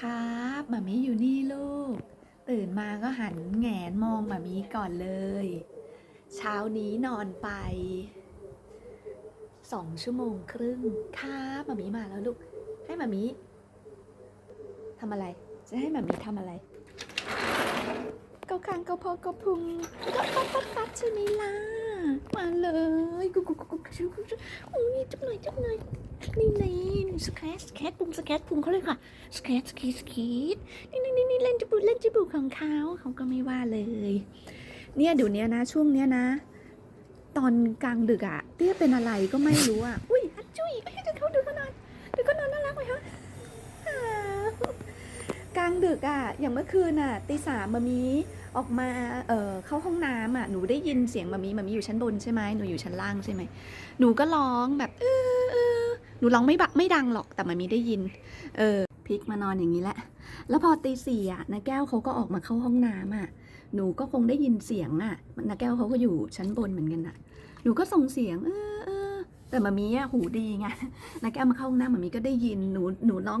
ครับหมามีอยู่นี่ลูก ตื่นมาก็หันแงนมองหมามีก่อนเลย เช้านี้นอนไปสองชั่วโมงครึ่งครับหมามีมาแล้วลูก ให้หมามีทำอะไร จะให้หมามีทำอะไร เกาคางเกาพอเกาพุงก็ปัดปัดปัดใช่ไหมล่ะ มาเลยกุ๊กกุ๊กกุ๊กกุ๊กกุ๊กกุ๊กอุ้ยจับหน่อยจับหน่อยนี่นี่สแครสสแครพุงสแครพุงเขาเลยค่ะสแครสกีสกีดนี่นี่นี่เล่นจิบุเล่นจิบุของเขาเขาก็ไม่ว่าเลย เนี่ยเดี๋ยวนี้นะช่วงเนี้ยนะ ตอนกลางดึกอะเตี้ยเป็นอะไรก็ไม่รู้อะอุ้ยฮัจจุยเอ้ยเดี๋ยวเขาดูเขานอนดูเขานอนน่ารักไหมคะกลางดึกอะอย่างเมื่อคืนอะตีสามมามี ออกมาเอ่อเข้าห้องน้ำอะหนูได้ยินเสียงมามีมามีอยู่ชั้นบนใช่ไหมหนูอยู่ชั้นล่างใช่ไหมหนูก็ร้องแบบเออเออหนูร้องไม่บะไม่ดังหรอกแต่มามีได้ยิน เออพลิกมานอนอย่างนี้แหละ แล้วพอตีสี่อะนะแก้วเขาก็ออกมาเข้าห้องน้ำอะ หนูก็คงได้ยินเสียงอะนะแก้วเขาก็อยู่ชั้นบนเหมือนกันอะหนูก็ส่งเสียงเออเออแต่มามีอะหูดีไงนะแก้วมาเข้าห้องน้ำมามีก็ได้ยิน หนูหนูร้อง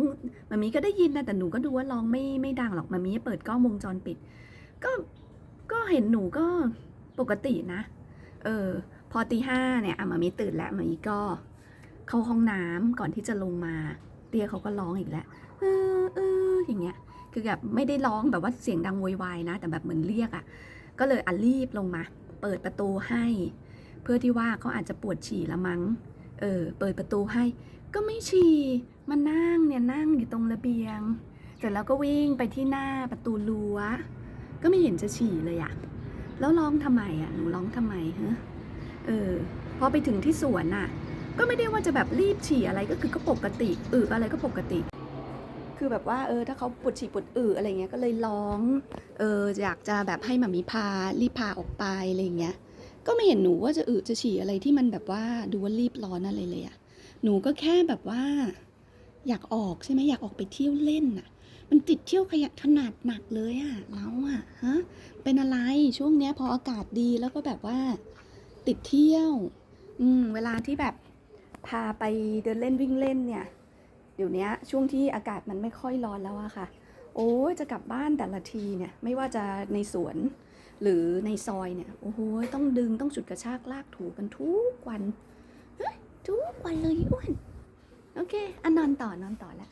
มามีก็ได้ยินนะแต่หนูก็ดูว่าร้องไม่ไม่ดังหรอกมามีเปิดกล้องวงจรปิด ก็ก็เห็นหนูก็ปกตินะ เออ พอตีห้าเนี่ยอะมามีตื่นแล้วมามีก็เข้าห้องน้ำก่อนที่จะลงมา เตี้ยเขาก็ร้องอีกแล้วเออเอออย่างเงี้ย คือแบบไม่ได้ร้องแบบว่าเสียงดังโวยวายนะ แต่แบบเหมือนเรียกอะ่ะ ก็เลยอะรีบลงมา เปิดประตูให้ เพื่อที่ว่าเขาอาจจะปวดฉี่ละมั้ง เออ เปิดประตูให้ ก็ไม่ฉี่มานั่งเนี่ยนั่งอยู่ตรงระเบียง เสร็จแล้วก็วิ่งไปที่หน้าประตูรั้ว ก็ไม่เห็นจะฉี่เลยอะแล้วร้องทำไมอะหนูร้องทำไมฮะเออพอไปถึงที่สวนน่ะก็ไม่ได้ว่าจะแบบรีบฉี่อะไรก็คือก็ปกติอึอะไรก็ปกติ คือแบบว่าเออถ้าเขาปวดฉี่ปวดอึอะไรเงี้ยก็เลยร้องเอออยากจะแบบให้มามีพารีบพาออกไปอะไรเงี้ยก็ไม่เห็นหนูว่าจะอึจะฉี่อะไรที่มันแบบว่าดูว่ารีบร้อนอะไรเลยอะหนูก็แค่แบบว่า อยากออกใช่ไหมอยากออกไปเที่ยวเล่นอะมันติดเที่ยวขยะขนาดหนักเลยอะเราอะฮะเป็นอะไรช่วงเนี้ยพออากาศดีแล้วก็แบบว่า ติดเที่ยว อืมเวลาที่แบบพาไปเดินเล่นวิ่งเล่นเนี่ยเดี๋ยวนี้ช่วงที่อากาศมันไม่ค่อยร้อนแล้วอะค่ะ โอ้ยจะกลับบ้านแต่ละทีเนี่ยไม่ว่าจะในสวนหรือในซอยเนี่ยโอ้โหต้องดึงต้องฉุดกระชากลากถูกันทุกวันทุกวันเลยอ้วน โอเคอันนอนต่อนอนต่อแล้ว